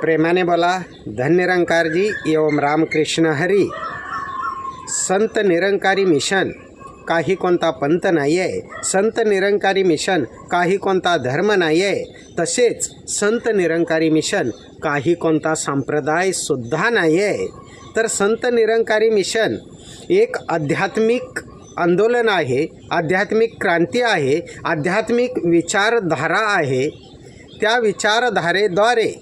प्रेमाने बोला धन्यरंकारजी एवं रामकृष्ण हरी। संत निरंकारी मिशन काही कोणता पंत नाही आहे संत निरंकारी मिशन काही कोणता धर्म नाही आहे तसेच संत निरंकारी मिशन काही कोणता संप्रदायसुद्धा नाही आहे तर संत निरंकारी मिशन एक आध्यात्मिक आंदोलन आहे आध्यात्मिक क्रांती आहे आध्यात्मिक विचारधारा आहे। त्या विचारधारेद्वारे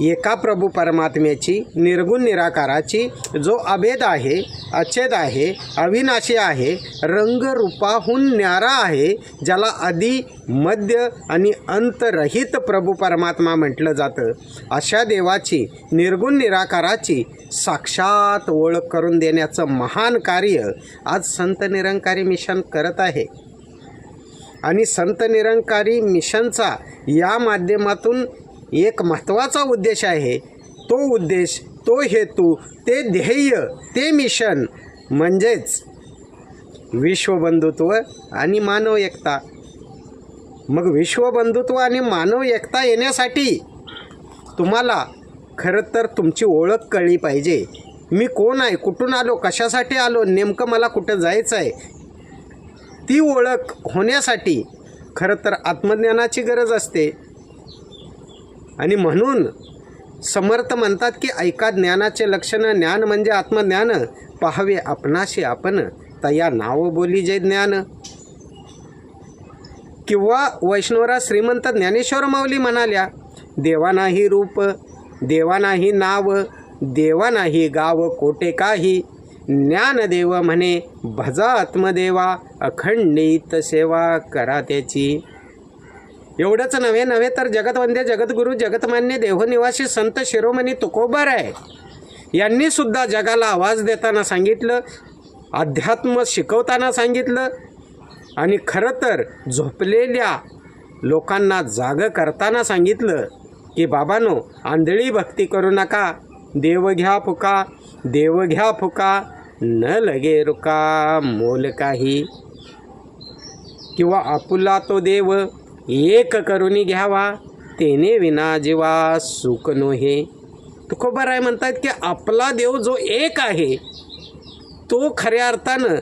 एका प्रभू परमात्म्याची निर्गुण निराकाराची जो अभेद आहे अच्छेद आहे अविनाशी आहे रंगरूपाहून न्यारा आहे ज्याला आधी मध्य आणि अंतरहित प्रभू परमात्मा म्हटलं जातं अशा देवाची निर्गुण निराकाराची साक्षात ओळख करून देण्याचं महान कार्य आज संत निरंकारी मिशन करत आहे. आणि संत निरंकारी मिशनचा या माध्यमातून एक महत्त्वाचा उद्देश आहे. तो उद्देश तो हेतू ते ध्येय ते मिशन. म्हणजेच विश्वबंधुत्व आणि मानव एकता. मग विश्वबंधुत्व आणि मानव एकता येण्यासाठी तुम्हाला खरं तर तुमची ओळख कळली पाहिजे. मी कोण आहे? कुठून आलो? कशासाठी आलो? नेमकं मला कुठं जायचं आहे? ती ओळख होण्यासाठी खरं तर आत्मज्ञानाची गरज असते. आणि म्हणून समर्थ म्हणतात की ऐका ज्ञानाचे लक्षणं. ज्ञान म्हणजे आत्मज्ञान. पाहावे आपणाशी आपण. तया नाव बोली जे ज्ञान. किंवा वैष्णवरा श्रीमंत ज्ञानेश्वर माऊली म्हणाल्या देवा नाही रूप देवा नाही नाव देवा नाही गाव कोटे काही. ज्ञानदेव म्हणे भजा आत्मदेवा अखंडित सेवा करा त्याची. एवढंच नव्हे नव्हे तर जगतवंदे जगद्गुरू जगतमान्य देवनिवासी संत शिरोमणी तुकोबर आहे. यांनीसुद्धा जगाला आवाज देताना सांगितलं अध्यात्म शिकवताना सांगितलं आणि खरं तर झोपलेल्या लोकांना जाग करताना सांगितलं की बाबानो आंधळी भक्ती करू नका देव घ्या फुका देव घ्या फुका न लगे रुका मोल काही. किंवा आपुला तो देव एक करुणी घ्यावा तेने विना जीवा सुख नोहे. खबर आहे म्हणतात की आपला देव जो एक आहे तो खऱ्या अर्थानं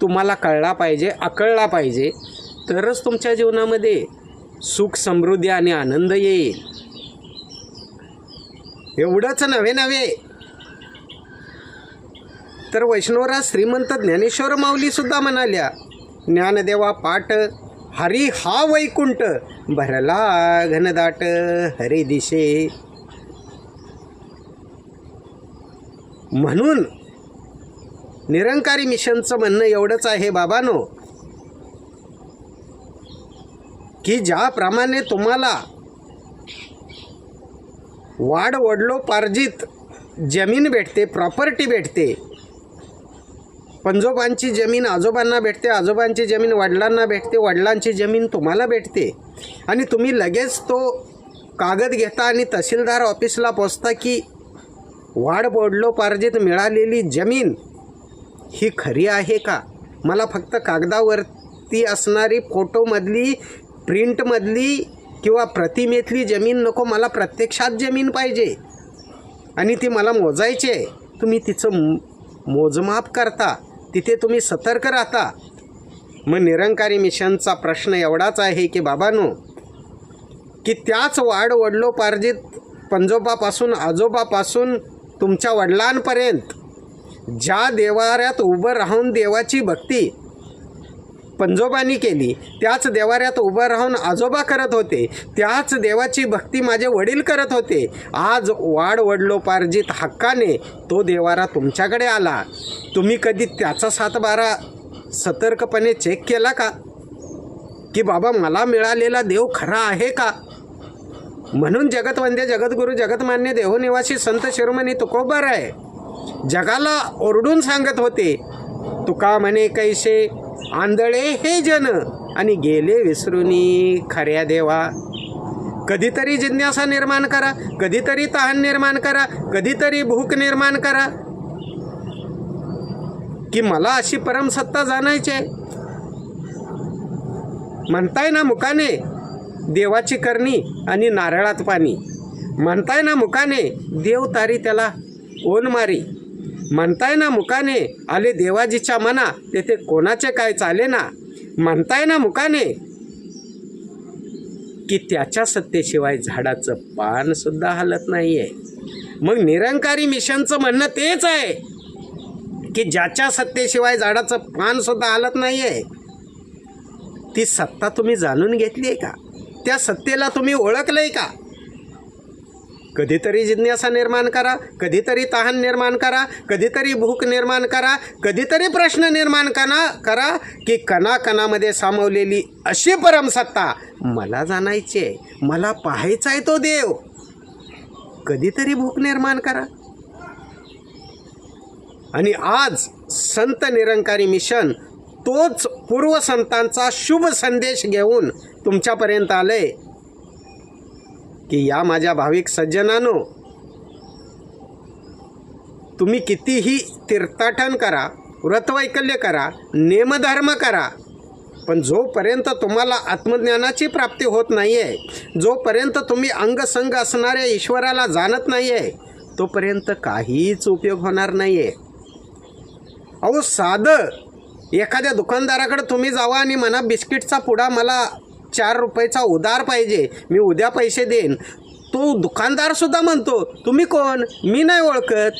तुम्हाला कळला पाहिजे आकळला पाहिजे. तरच तुमच्या जीवनामध्ये सुख समृद्धी आणि आनंद येईल. एवढंच नव्हे नव्हे. तर वैष्णवरा श्रीमंत ज्ञानेश्वर माऊलीसुद्धा म्हणाल्या ज्ञानदेवा पाठ हरी हा वैकुंठ भरला घनदाट हरी दिशे. म्हणून निरंकारी मिशनचं म्हणणं एवढंच आहे बाबानो की ज्याप्रमाणे तुम्हाला वाढ वडलो पार्जित जमीन भेटते प्रॉपर्टी भेटते पंजोबांची जमीन आजोबांना भेटते आजोबांची जमीन वडिलांना भेटते वडिलांची जमीन तुम्हाला भेटते. आणि तुम्ही लगेच तो कागद घेता आणि तहसीलदार ऑफिसला पोचता की वाढ बोडलो पार्जित मिळालेली जमीन ही खरी आहे का? मला फक्त कागदावरती असणारी फोटोमधली प्रिंटमधली किंवा प्रतिमेतली जमीन नको मला प्रत्यक्षात जमीन पाहिजे. आणि ती मला मोजायची आहे. तुम्ही तिचं मोजमाप करता. तिथे तुम्ही सतर्क राहता. मग निरंकारी मिशनचा प्रश्न एवढाच आहे की बाबानो की त्याच वाढ वडलोपार्जित पंजोबापासून आजोबापासून तुमच्या वडिलांपर्यंत ज्या देवाऱ्यात उभं राहून देवाची भक्ती पंजोबानी केली. त्याच देवाऱ्यात उभं राहून आजोबा करत होते. त्याच देवाची भक्ती माझे वडील करत होते. आज वाढ वडलोपार्जित हक्काने तो देवारा तुमच्याकडे आला. तुम्ही कधी त्याचा सातबारा सतर्कपणे चेक केला का? की बाबा मला मिळालेला देव खरा आहे का? म्हणून जगतवंदे जगद्गुरू जगतमान्य देवनिवासी संत शिरोमणी तुकोबर आहे. जगाला ओरडून सांगत होते तुका म्हणे कैसे आंधळे हे जन. आणि गेले विसरूनी खऱ्या देवा. कधीतरी जिज्ञासा निर्माण करा कधीतरी तहान निर्माण करा कधीतरी भूक निर्माण करा. की मला अशी परमसत्ता जाणायची आहे. म्हणताय ना मुकाने देवाची करणी आणि नारळात पाणी. म्हणताय ना मुकाने देव तारी त्याला ओन मारी. म्हणताय ना मुकाने आले देवाजीच्या मना तेथे कोणाचे काय चाले ना? म्हणताय ना मुकाने की त्याच्या सत्तेशिवाय झाडाचं पान सुद्धा हलत नाहीये. मग निरंकारी मिशनचं म्हणणं तेच आहे की ज्याच्या सत्तेशिवाय झाडाचं पान सुद्धा हलत नाहीये ती सत्ता तुम्ही जाणून घेतली आहे का? त्या सत्तेला तुम्ही ओळखलंय का? कधीतरी जिज्ञासा निर्माण करा कधीतरी तहान निर्माण करा कधीतरी भूक निर्माण करा कधीतरी प्रश्न निर्माण करा करा की कणाकणामध्ये सामावलेली अशी परमसत्ता मला जाणायची आहे मला पाहायचा आहे तो देव. कधीतरी भूक निर्माण करा. आणि आज संत निरंकारी मिशन तोच पूर्वसंतांचा शुभ संदेश घेऊन तुमच्यापर्यंत आलं आहे की या माझ्या भाविक सज्जनानो तुम्ही कितीही तीर्थाटन करा व्रतवैकल्य करा नेमधर्म करा पण जोपर्यंत तुम्हाला आत्मज्ञानाची प्राप्ती होत नाही आहे जोपर्यंत तुम्ही अंगसंग असणाऱ्या ईश्वराला जाणत नाही आहे तोपर्यंत काहीच उपयोग होणार नाही आहे अहो साधं एखाद्या दुकानदाराकडे तुम्ही जावा आणि म्हणा बिस्किटचा पुडा मला चार रुपयाचा उधार पाहिजे. मी उद्या पैसे देईन. तो दुकानदारसुद्धा म्हणतो तुम्ही कोण? मी नाही ओळखत.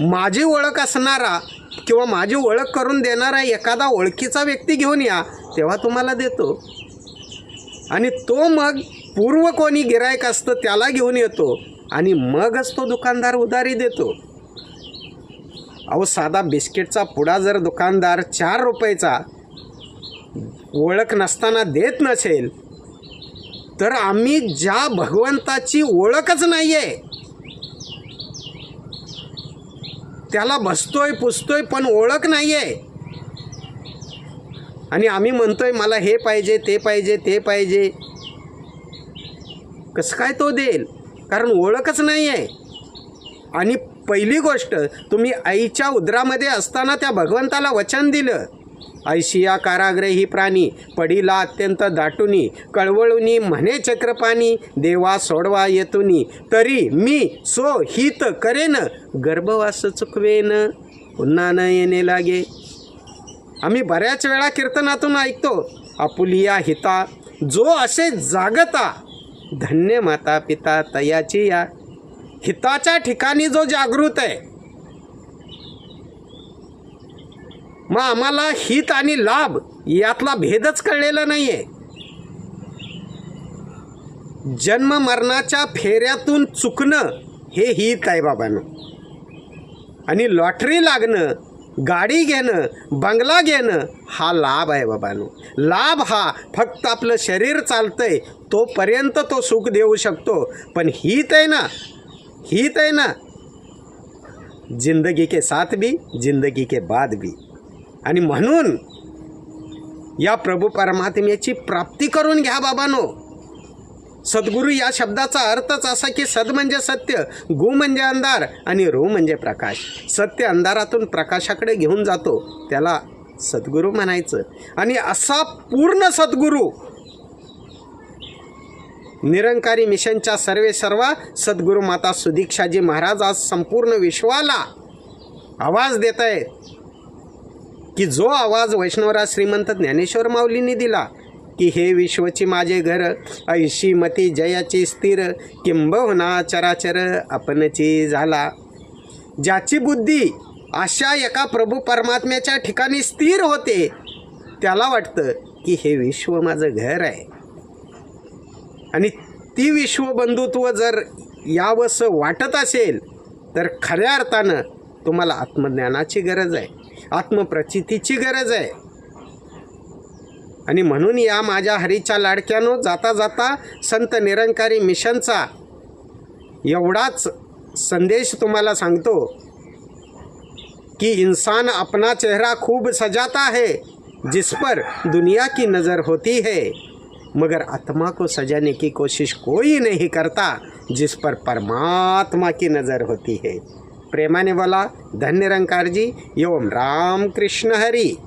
माझी ओळख असणारा किंवा माझी ओळख करून देणारा एखादा ओळखीचा व्यक्ती घेऊन या तेव्हा तुम्हाला देतो. आणि तो मग पूर्व कोणी गिरायक असतं त्याला घेऊन येतो. आणि मगच तो दुकानदार उधारी देतो. अहो साधा बिस्किटचा पुडा जर दुकानदार चार रुपयाचा ओळख नसताना देत नसेल तर आम्ही ज्या भगवंताची ओळखच नाही आहे त्याला बसतोय पुसतोय पण ओळख नाही आहे आणि आम्ही म्हणतोय मला हे पाहिजे ते पाहिजे ते पाहिजे. कसं काय तो देईल? कारण ओळखच नाही आहे आणि पहिली गोष्ट तुम्ही आईच्या उदरामध्ये असताना त्या भगवंताला वचन दिलं. ऐशिया काराग्रही प्राणी पडीला अत्यंत दाटुनी कळवळुनी म्हणे चक्रपाणी देवा सोडवा येतुनी तरी मी सो हित करेन गर्भवास चुकवेन पुन्हा न येणे लागे. आम्ही बऱ्याच वेळा कीर्तनातून ऐकतो आपुलिया हिता जो असे जागता धन्य माता पिता तयाची या हिताच्या ठिकाणी जो जागृत आहे मग आम्हाला हित आणि लाभ यातला भेदच कळलेला नाही आहे जन्म मरणाच्या फेऱ्यातून चुकणं हे हित आहे बाबांनो. आणि लॉटरी लागणं गाडी घेणं बंगला घेणं हा लाभ आहे बाबांनो. लाभ हा फक्त आपलं शरीर चालतंय तोपर्यंत तो सुख देऊ शकतो. पण हित आहे ना हित आहे ना. जिंदगी के साथ भी जिंदगी के बाद भी. आणि म्हणून या प्रभू परमात्म्याची प्राप्ती करून घ्या बाबानो. सद्गुरू या शब्दाचा अर्थच असा की सद म्हणजे सत्य गु म्हणजे अंधार आणि रू म्हणजे प्रकाश. सत्य अंधारातून प्रकाशाकडे घेऊन जातो त्याला सद्गुरू म्हणायचं. आणि असा पूर्ण सद्गुरू निरंकारी मिशनच्या सर्वे सर्वा सद्गुरू माता सुदीक्षाजी महाराज आज संपूर्ण विश्वाला आवाज देत आहेत की जो आवाज वैष्णवराज श्रीमंत ज्ञानेश्वर माऊलींनी दिला की हे विश्वची माझे घर ऐशी मती जयाची स्थिर किंबहुना चराचर आपणची झाला. ज्याची बुद्धी अशा एका प्रभू परमात्म्याच्या ठिकाणी स्थिर होते त्याला वाटतं की हे विश्व माझं घर आहे. आणि ती विश्वबंधुत्व जर यावंसं वाटत असेल तर खऱ्या अर्थानं तुम्हाला आत्मज्ञानाची गरज आहे. आत्मप्रचितीची गरज आहे. आणि म्हणून या माझ्या हरीच्या लाडक्यानो जाता जाता संत निरंकारी मिशनचा एवढाच संदेश तुम्हाला सांगतो कि इंसान अपना चेहरा खूब सजाता है जिस पर दुनिया की नज़र होती है. मगर आत्मा को सजाने की कोशिश कोई नहीं करता जिस पर परमात्मा की नज़र होती है। प्रेमाने बोला. धन्य रंकार जी एवं राम कृष्ण हरी.